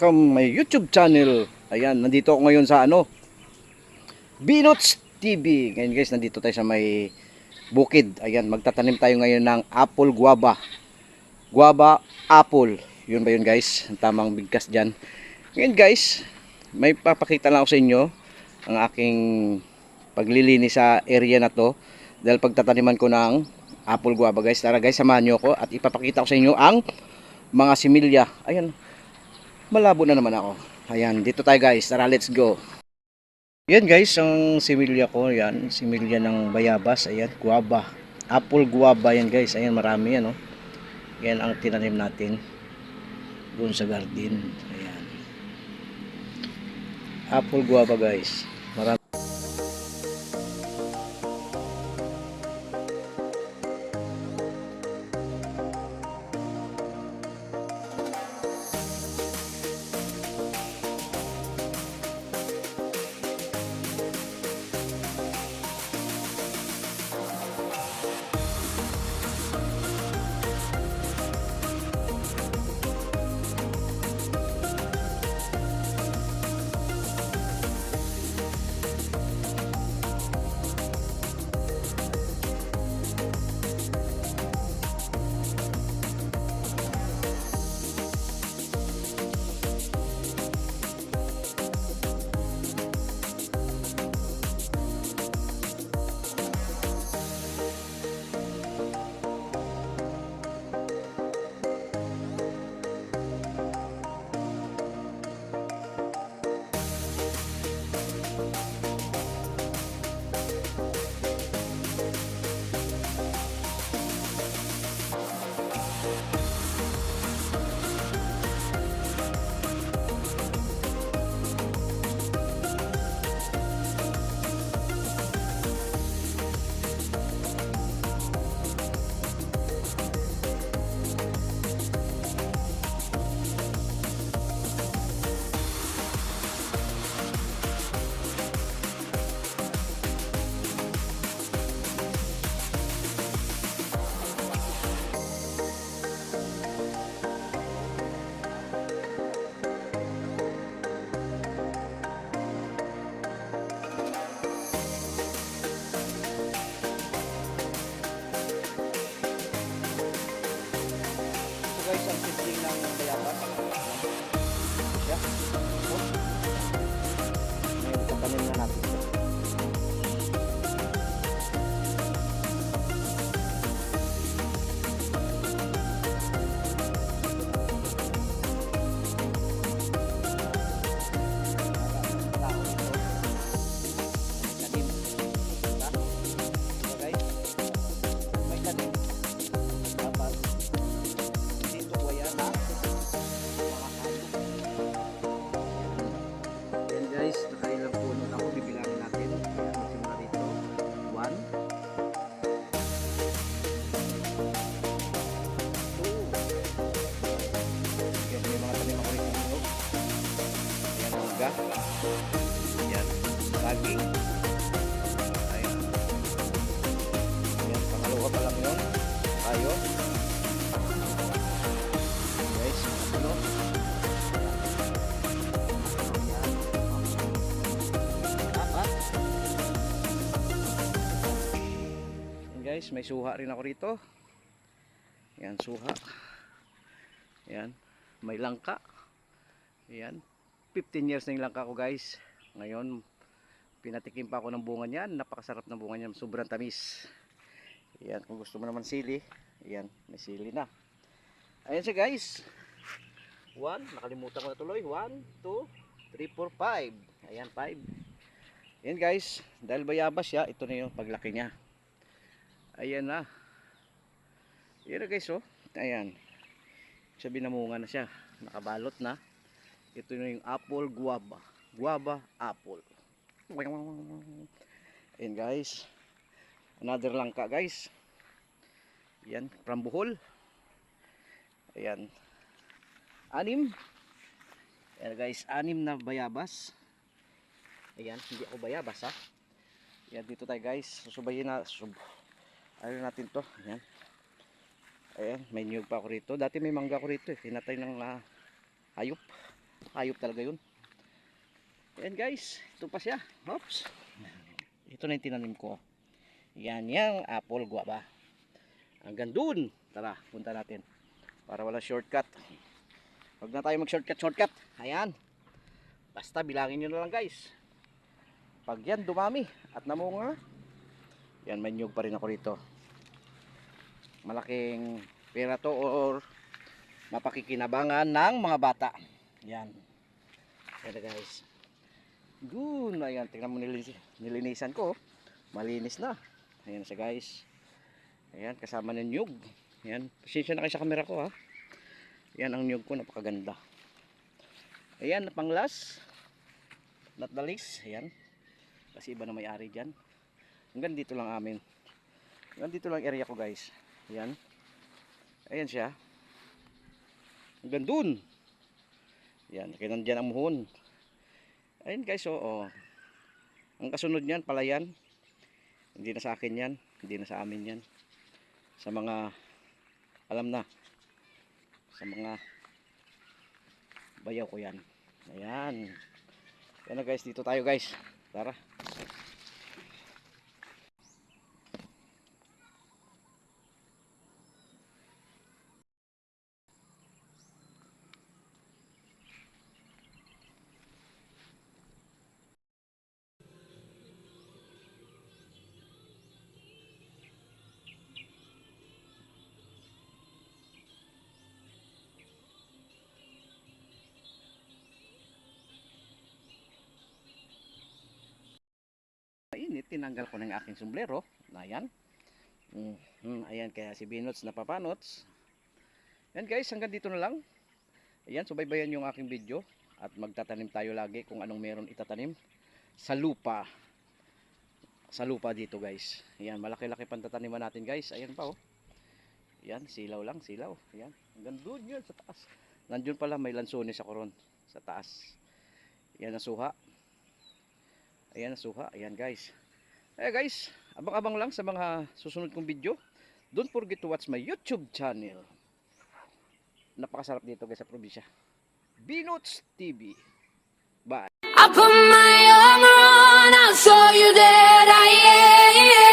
welcome my YouTube channel. Ayan, nandito ako ngayon sa ano, Binots TV. Ngayon guys, nandito tayo sa may bukid. Ayan, magtatanim tayo ngayon ng apple guava. Guava apple. Yun ba yun guys? Ang tamang bigkas dyan. Ngayon guys, may papakita lang ako sa inyo ang aking paglilinis sa area na to. Dahil pagtataniman ko ng apple guava guys. Tara guys, samahan nyo ako at ipapakita ko sa inyo ang mga similya. Ayan, malabo na naman ako. Ayan, dito tayo guys. Tara, let's go. Yan guys, ang similya ko, yan, similya ng bayabas, ayan, guava. Apple guava yan guys, ayan, marami yan, oh. Yan ang tinanim natin doon sa garden. Ayan. Apple guava guys. Ayan, saging. Ayan. Ayan, pangalawa pa lang yun. Tayo. Guys, ano? Ayan guys, may suha rin ako rito. Ayan, suha. Ayan, may langka. Ayan, 15 years na yung langka ko guys. Ngayon, pinatikim pa ako ng bunga niyan. Napakasarap ng bunga niyan. Sobrang tamis. Ayan, kung gusto mo naman sili. Ayan, may sili na. Ayan siya guys. 1, nakalimutan ko na tuloy. 1, 2, 3, 4, 5. Ayan, 5. Ayan guys, dahil bayabas siya, ito na yung paglaki niya. Ayan na. Ayan na guys, oh. Ayan. Sabi namunga na siya. Nakabalot na. Ito na yung apple guava. Guava apple. Ayan guys. Another langka guys. Ayan, from Bohol. Ayan. Anim. Ayan guys, anim na bayabas. Ayan, hindi ako bayabas ha. Ayan, dito tayo guys. Susubayin na. Sub ano natin to. Ayan. Ayan, may niyog pa ako rito. Dati may mangga ako rito eh. Tinatay ng ah, hayop. Hayop talaga yun. Ayan guys, ito pa siya. Oops. Ito na yung tinanim ko. Yan yung apple guava. Hanggang dun. Tara, punta natin. Para wala shortcut. Huwag na tayo mag-shortcut, shortcut. Ayan. Basta bilangin nyo na lang guys. Pag yan dumami at namunga, yan may nyug pa rin ako rito. Malaking pera to or mapakikinabangan ng mga bata. Yan. Na, guys. Good. Ayan, tingnan mo nilinis, nilinisan ko. Malinis na. Ayan siya guys. Ayan, kasama ng nyug. Ayan, pasensya na kayo sa camera ko ha. Ayan ang nyug ko, napakaganda. Ayan, panglas. Not the least. Ayan. Kasi iba na may-ari dyan. Hanggang dito lang amin. Hanggang dito lang area ko guys. Ayan. Ayan siya. Hanggang dun. Yan, kaya nandyan ang muhon. Ayun guys, oo. Oh, Ang kasunod niyan, palayan. Hindi na sa akin yan. Hindi na sa amin yan. Sa mga, alam na. Sa mga bayaw ko yan. Ayan. Yan na guys, dito tayo guys. Tara. Tinanggal ko ng aking sombrero. Ayan. Mm, mm, ayan, kaya si Binots napapanots. Yan guys, hanggang dito na lang. Ayan, subaybayan yung aking video. At magtatanim tayo lagi kung anong meron itatanim. Sa lupa. Sa lupa dito guys. Ayan, malaki-laki pang tataniman natin guys. Ayan pa oh. Ayan, silaw lang, silaw. Ayan, hanggang doon yun sa taas. Nandiyon pala may lansones sa koron. Sa taas. Ayan ang suha. Ayan ang suha. Ayan guys. Eh guys, abang-abang lang sa mga susunod kong video. Don't forget to watch my YouTube channel. Napakasarap dito guys sa probinsya. Binots TV. Bye. I put my armor on, I'll show you that I am.